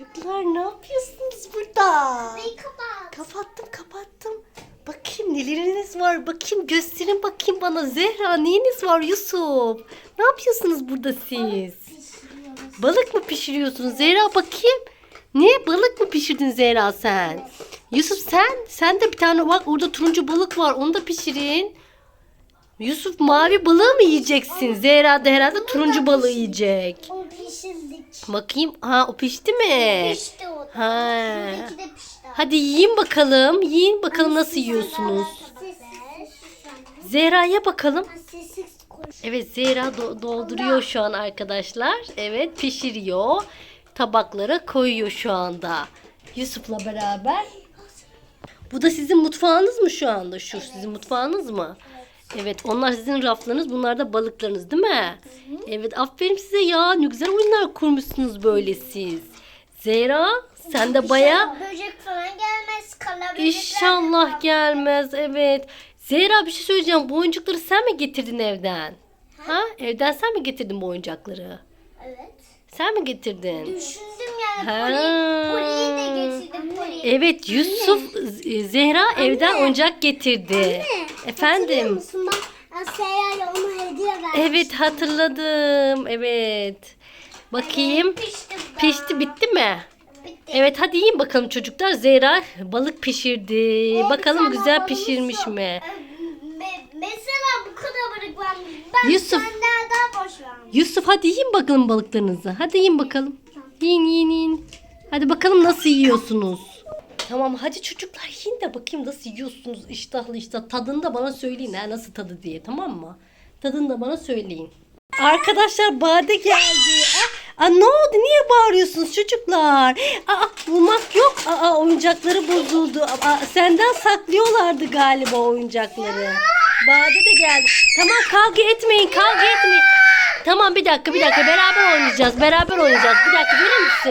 Çocuklar ne yapıyorsunuz burada? Kapıyı kapat. Kapattım kapattım. Bakayım neleriniz var? Bakayım gösterin bakayım bana. Zehra neyiniz var Yusuf? Ne yapıyorsunuz burada siz? Balık mı pişiriyorsunuz Zehra bakayım? Ne balık mı pişirdin Zehra sen? Yusuf sen? Sen de bir tane bak orada turuncu balık var onu da pişirin. Yusuf mavi balığı mı yiyeceksin? Zehra da herhalde turuncu balığı yiyecek. Bakayım. Ha o pişti mi? Pişti o da. Ha. De pişti. Hadi yiyin bakalım. Yiyin bakalım nasıl yiyorsunuz. Zehra'ya bakalım. Sessiz konuş. Evet Zehra do- dolduruyor şu an arkadaşlar. Evet pişiriyor. Tabaklara koyuyor şu anda. Yusuf'la beraber. Bu da sizin mutfağınız mı şu anda? Şu sizin mutfağınız mı? Evet onlar sizin raflarınız bunlar da balıklarınız değil mi? Evet aferin size ya ne güzel oyunlar kurmuşsunuz böyle siz. Zehra sen de baya Böcek falan gelmez. Kala böcekler İnşallah gelmez evet. Zehra bir şey söyleyeceğim. Bu oyuncakları sen mi getirdin evden? Ha? Evden sen mi getirdin bu oyuncakları? Evet. Sen mi getirdin? Düşündüm yani. Ha. Poli. Poli. Evet Yusuf Zehra evden oyuncak getirdi. Efendim. musun? Ben Asya'yla ona hediye verdim. Evet hatırladım. Evet. Bakayım. Da. Pişti bitti mi? Bitti. Evet hadi yiyin bakalım çocuklar. Zehra balık pişirdi. Ee, Bakalım güzel pişirmiş mi? Ee, me- mesela bu kadar balık. Ben Yusuf. daha boş verdim. Yusuf hadi yiyin bakalım balıklarınızı. Hadi yiyin bakalım. Yiyin yiyin yiyin. Hadi bakalım nasıl yiyorsunuz. Tamam hadi çocuklar yiyin de bakayım nasıl yiyorsunuz iştahlı iştah. Tadını da bana söyleyin ha nasıl tadı diye tamam mı? Tadını da bana söyleyin. Arkadaşlar Bade geldi. Aa, aa, ne oldu? Niye bağırıyorsunuz çocuklar? Aa, bulmak yok. Aa, oyuncakları bozuldu. Aa, senden saklıyorlardı galiba oyuncakları. Bade de geldi. Tamam kavga etmeyin, kavga etmeyin. Tamam bir dakika, bir dakika. Beraber oynayacağız. Beraber oynayacağız. Bir dakika verir misin?